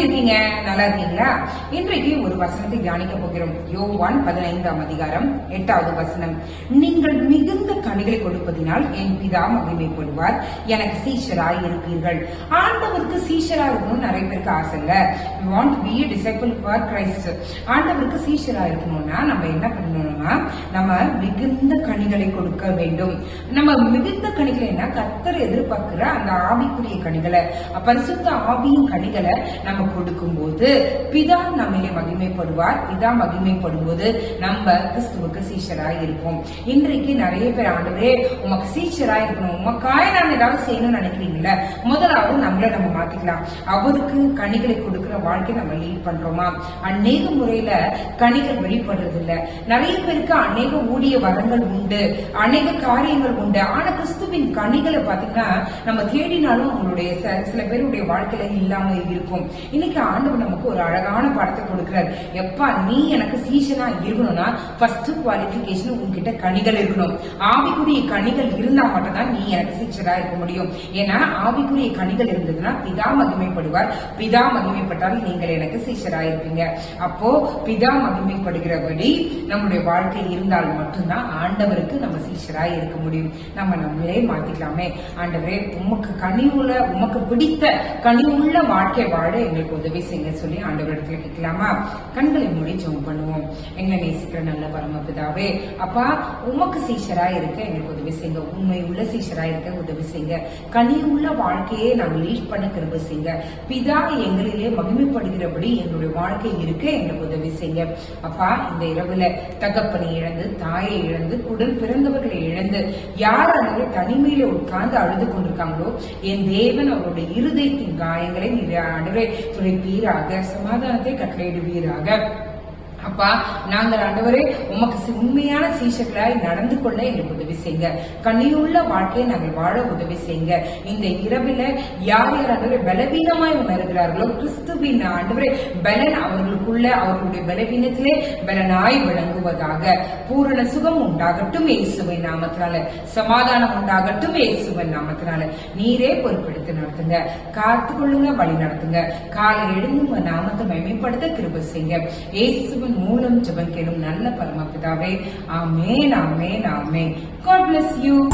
இருக்கீங்க? நல்லா இருக்கீங்களா? இன்றைக்கு ஒரு வசனத்தை தியானிக்க போகிறோம். யோவான் பதினைந்தாம் அதிகாரம் எட்டாவது வசனம். நீங்கள் மிகுந்த கனிகளை கொடுப்பதினால் என் பிதா மகிமைப்படுவார். எனக்கு சீஷராய் இருப்பீர்கள். ஆண்டவருக்கு சீஷரா இருக்கணும்னு நிறைய பேருக்கு ஆசைங்க we want be disciple a Christ ஆண்டவருக்கு சீஷரா இருக்கணும்னா நம்ம என்ன பண்ணணும்னா நம்ம மிகுந்த கனிகளை கொடுக்க வேண்டும். நம்ம மிகுந்த கனிகளை என்ன? கத்தர் எதிர்பார்க்கிற அந்த ஆவிக்குரிய கனிகளை பரிசுத்த ஆவியின் கனிகளை நம்ம கொடுக்கும்போது பிதா நம்மிலே மகிமைப்படுவார். பிதா மகிமைப்படும் போது நம்ம கிறிஸ்துவுக்கு சீஷராய் இருப்போம். இன்றைக்கு நிறைய பேர் ஆண்டவரே உமக்கு சீஷராய் இருக்கணும். உமக்காய் நான் ஏதாவது செய்யணும்னு நினைக்கிறீங்கல்ல முதலாவது நம்மள நம்ம மாத்திக்கலாம். அவருக்கு கனிகளை கொடுக்கிற வாழ்க்கை நம்ம லீட் பண்றோமா? அநேக முறையில கனிகள் வெளிப்படுறது இல்ல நிறைய பேருக்கு அநேக ஊழிய வரங்கள் உண்டு அநேக காரியங்கள் உண்டு. ஆனா கிறிஸ்துவின் கனிகளை பாத்தீங்கன்னா நம்ம தேடினாலும் அவங்களுடைய சில பேருடைய வாழ்க்கையில இல்லாம இருக்கும் இன்னைக்கு ஆண்டவர் நமக்கு ஒரு அழகான படத்தை கொடுக்கிறார். எப்பா நீ எனக்கு சீசனா இருக்கணும்னா ஃபர்ஸ்ட் குவாலிபிகேஷன் உன்கிட்ட கனிகள் இருக்கணும். ஆவிக்குரிய கனிகள் இருந்தா மட்டும்தான் நீ எனக்கு சீச்சரா இருக்க முடியும். ஏன்னா ஆவிக்குரிய கனிகள் இருந்ததுன்னா பிதா மகிமைப்படுவார். பிதா மகிமைப்பட்டால் நீங்கள் எனக்கு சீஷரா இருப்பீங்க. அப்போ பிதா மகிமைப்படுகிறபடி நம்முடைய வாழ்க்கை இருந்தால் மட்டும்தான் ஆண்டவருக்கு நம்ம சீஷரா இருக்க முடியும். நம்ம நம்மளே மாத்திக்கலாமே. ஆண்டவரே உமக்கு கனிவுள்ள உமக்கு பிடித்த கனிவுள்ள வாழ்க்கை வாழ எங்களுக்கு உதவி செய்ய சொல்லி ஆண்டவரிடத்துல கேட்கலாமா? கண்களை மூடி ஜோம் பண்ணுவோம். எங்களை நேசிக்கிற நல்ல பரமபிதாவே அப்பா உமக்கு சீஷரா இருக்க எங்களுக்கு உதவி செய்யுங்க. உண்மை உள்ள சீஷரா இருக்க உதவி செய்யுங்க. கனிவுள்ள வாழ்க்கையை நாங்கள் லீட் பண்ண கிருப செய்யுங்க. பிதா எங்களிலே மகிமைப்படுகிறபடி எங்களுடைய வாழ்க்கை இருக்க எங்களுக்கு உதவி செய்யுங்க. அப்பா இந்த இரவுல தகப்பனை இழந்து தாயை இழந்து உடன் பிறந்தவர்களை இழந்து யார் அளவு தனிமையில உட்கார்ந்து அழுது கொண்டிருக்காங்களோ என் தேவன் அவருடைய இருதயத்தின் காயங்களை ஆண்டவரை துடைப்பீராக சமாதானத்தை கட்டளையிடுவீராக அப்பா நாங்கள் ஆண்டவரே உமக்கு உண்மையான சீஷர்களாய் நடந்து கொள்ள எங்களுக்கு உதவி செய்யுங்க. கண்ணியுள்ள வாழ்க்கையை நாங்கள் வாழ உதவி செய்யுங்க. இந்த இரவில் யார் யார் ஆண்டவரை பலவீனமாய் உணர்கிறார்களோ கிறிஸ்துவின் ஆண்டவரே பலன் அவர்களுக்குள்ள அவர்களுடைய பலவீனத்திலே பலனாய் விளங்குவதாக. பூரண சுகம் உண்டாகட்டும் இயேசுவின் நாமத்தினால. சமாதானம் உண்டாகட்டும் இயேசுவின் நாமத்தினால. நீரே பொறுப்பெடுத்து நடத்துங்க. காத்துக்கொள்ளுங்க வழி நடத்துங்க. காலை எழுந்து உங்க நாமத்தை மேம்படுத்த கிருப செய்யுங்க. இயேசுவின் மூலம் ஜெபம் கேளும் நல்ல பரமபிதாவே. ஆமேன் ஆமேன் ஆமேன். God bless you